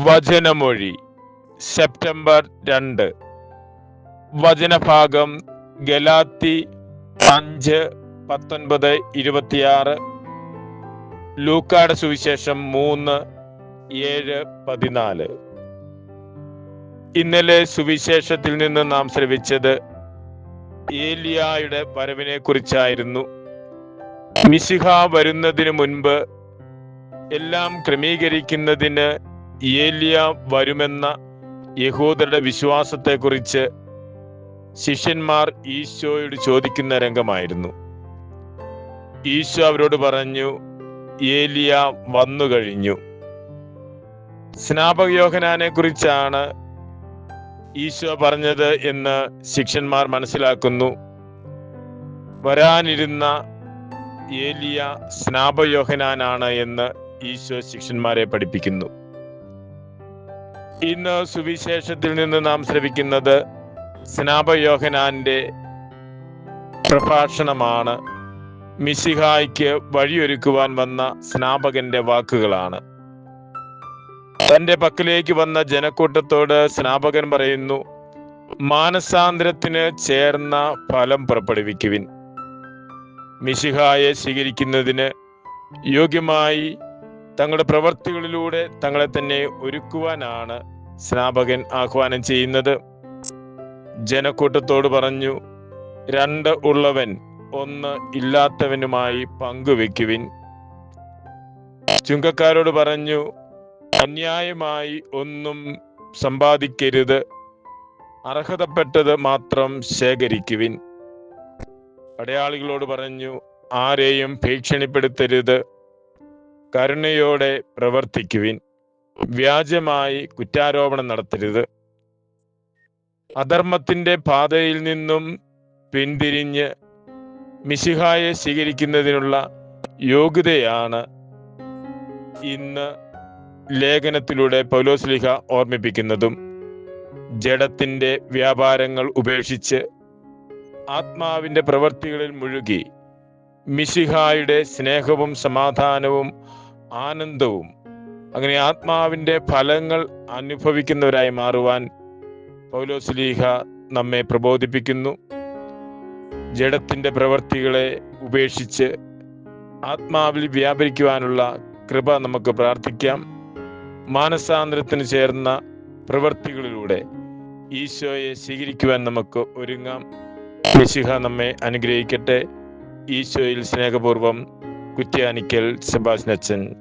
വചനമൊഴി. September രണ്ട്. വചനഭാഗം ഗലാത്തി അഞ്ച് പത്തൊൻപത് ഇരുപത്തിയാറ്. ലൂക്കാട് സുവിശേഷം മൂന്ന് ഏഴ് പതിനാല്. ഇന്നലെ സുവിശേഷത്തിൽ നിന്ന് നാം ശ്രവിച്ചത് ഏലിയായുടെ വരവിനെ കുറിച്ചായിരുന്നു മിശിഹ വരുന്നതിന് മുൻപ് എല്ലാം ക്രമീകരിക്കുന്നതിന് ഏലിയ വരുമെന്ന യഹൂദരുടെ വിശ്വാസത്തെക്കുറിച്ച് ശിഷ്യന്മാർ ഈശോയോട് ചോദിക്കുന്ന രംഗമായിരുന്നു. ഈശോ അവരോട് പറഞ്ഞു ഏലിയ വന്നു കഴിഞ്ഞു. സ്നാപകയോഹനാനെ കുറിച്ചാണ് ഈശോ പറഞ്ഞത് എന്ന് ശിഷ്യന്മാർ മനസ്സിലാക്കുന്നു. വരാനിരുന്ന ഏലിയ സ്നാപയോഹനാനാണ് എന്ന് ഈശോ ശിഷ്യന്മാരെ പഠിപ്പിക്കുന്നു. ഇന്ന് സുവിശേഷത്തിൽ നിന്ന് നാം ശ്രവിക്കുന്നത് സ്നാപയോഹനാന്റെ പ്രഭാഷണമാണ്. മിസിഹായ്ക്ക് വഴിയൊരുക്കുവാൻ വന്ന സ്നാപകന്റെ വാക്കുകളാണ്. തന്റെ പക്കലേക്ക് വന്ന ജനക്കൂട്ടത്തോട് സ്നാപകൻ പറയുന്നു മാനസാന്തരത്തിന് ചേർന്ന ഫലം പുറപ്പെടുവിക്കുവിൻ. മിശിഹായെ സ്വീകരിക്കുന്നതിന് യോഗ്യമായി തങ്ങളുടെ പ്രവൃത്തികളിലൂടെ തങ്ങളെ തന്നെ ഒരുക്കുവാനാണ് സ്നാപകൻ ആഹ്വാനം ചെയ്യുന്നത്. ജനക്കൂട്ടത്തോട് പറഞ്ഞു രണ്ട് ഉള്ളവൻ ഒന്ന് ഇല്ലാത്തവനുമായി പങ്കുവെക്കുവിൻ. ചുങ്കക്കാരോട് പറഞ്ഞു അന്യായമായി ഒന്നും സമ്പാദിക്കരുത്. അർഹതപ്പെട്ടത് മാത്രം ശേഖരിക്കുവിൻ. പടയാളികളോട് പറഞ്ഞു ആരെയും ഭീഷണിപ്പെടുത്തരുത്. കരുണയോടെ പ്രവർത്തിക്കുവിൻ. വ്യാജമായി കുറ്റാരോപണം നടത്തരുത്. അധർമ്മത്തിന്റെ പാതയിൽ നിന്നും പിന്തിരിഞ്ഞ് മിശിഹായെ സ്വീകരിക്കുന്നതിനുള്ള യോഗ്യതയാണ് ഇന്ന് ലേഖനത്തിലൂടെ പൗലോസ്ലിഹ ഓർമ്മിപ്പിക്കുന്നതും. ജഡത്തിന്റെ വ്യാപാരങ്ങൾ ഉപേക്ഷിച്ച് ആത്മാവിന്റെ പ്രവൃത്തികളിൽ മുഴുകി മിശിഹായുടെ സ്നേഹവും സമാധാനവും ആനന്ദവും അങ്ങനെ ആത്മാവിന്റെ ഫലങ്ങൾ അനുഭവിക്കുന്നവരായി മാറുവാൻ പൗലോസ്ലീഹ നമ്മെ പ്രബോധിപ്പിക്കുന്നു. ജഡത്തിന്റെ പ്രവൃത്തികളെ ഉപേക്ഷിച്ച് ആത്മാവിൽ വ്യാപരിക്കുവാനുള്ള കൃപ നമുക്ക് പ്രാർത്ഥിക്കാം. മാനസാന്തരത്തിന് ചേർന്ന പ്രവൃത്തികളിലൂടെ ഈശോയെ സ്വീകരിക്കുവാൻ നമുക്ക് ഒരുങ്ങാം. യശിഹ നമ്മെ അനുഗ്രഹിക്കട്ടെ. ഈശോയിൽ സ്നേഹപൂർവം കുറ്റ്യാനിക്കൽ സെബാസ്നച്ചൻ